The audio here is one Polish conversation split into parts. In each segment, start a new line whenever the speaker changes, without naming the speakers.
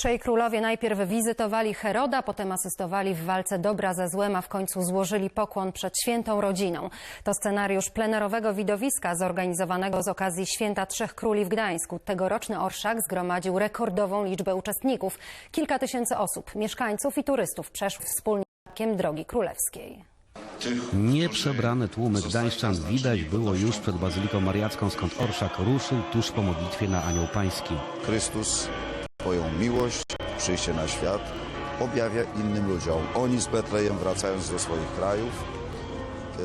Trzej królowie najpierw wizytowali Heroda, potem asystowali w walce dobra ze złem, a w końcu złożyli pokłon przed świętą rodziną. To scenariusz plenerowego widowiska zorganizowanego z okazji Święta Trzech Króli w Gdańsku. Tegoroczny orszak zgromadził rekordową liczbę uczestników. Kilka tysięcy osób, mieszkańców i turystów przeszło wspólnie Drogi Królewskiej.
Nieprzebrane tłumy gdańszczan widać było już przed Bazyliką Mariacką, skąd orszak ruszył tuż po modlitwie na Anioł Pański.
Chrystus swoją miłość, przyjście na świat objawia innym ludziom. Oni z Betlejem wracając do swoich krajów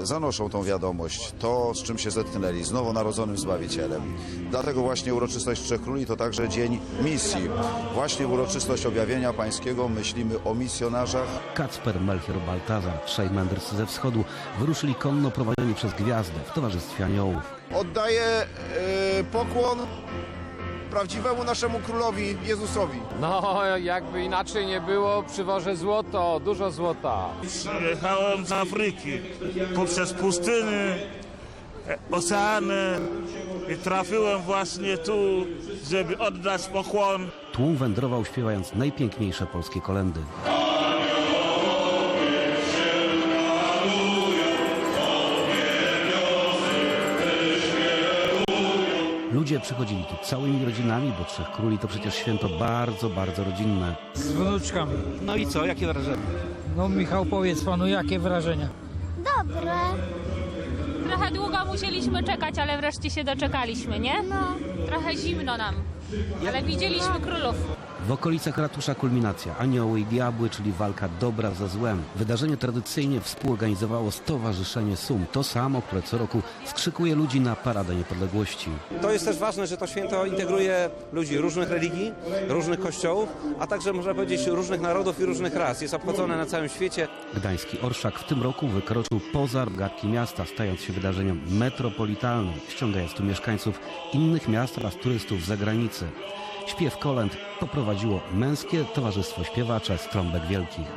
e, zanoszą tą wiadomość, to z czym się zetknęli, z nowonarodzonym Zbawicielem. Dlatego właśnie uroczystość Trzech Króli to także dzień misji. Właśnie uroczystość objawienia pańskiego myślimy o misjonarzach,
Kacper, Melchior, Baltazar, trzej mędrcy ze wschodu wyruszyli konno prowadzeni przez gwiazdę w towarzystwie aniołów.
Oddaję e, pokłon prawdziwemu naszemu królowi Jezusowi.
No, jakby inaczej nie było, przywożę złoto, dużo złota.
Jechałem z Afryki poprzez pustyny, oceany i trafiłem właśnie tu, żeby oddać pokłon
Tłum wędrował śpiewając najpiękniejsze polskie kolendy. Ludzie przychodzili tu całymi rodzinami, bo Trzech Króli to przecież święto bardzo, bardzo rodzinne.
z wnuczkami.
No i co, jakie wrażenie?
No Michał, powiedz panu, jakie wrażenia?
Dobre.
Trochę długo musieliśmy czekać, ale wreszcie się doczekaliśmy, nie?
No.
Trochę zimno nam, ale widzieliśmy królów.
W okolicach ratusza kulminacja, anioły i diabły, czyli walka dobra ze złem. Wydarzenie tradycyjnie współorganizowało Stowarzyszenie SUM, to samo, które co roku skrzykuje ludzi na Paradę Niepodległości.
To jest też ważne, że to święto integruje ludzi różnych religii, różnych kościołów, a także można powiedzieć różnych narodów i różnych ras. Jest obchodzone na całym świecie.
Gdański Orszak w tym roku wykroczył poza gadki miasta, stając się wydarzeniem metropolitalnym, ściągając tu mieszkańców innych miast oraz turystów z zagranicy. Śpiew kolęd poprowadziło Męskie Towarzystwo Śpiewacze z Trąbek Wielkich.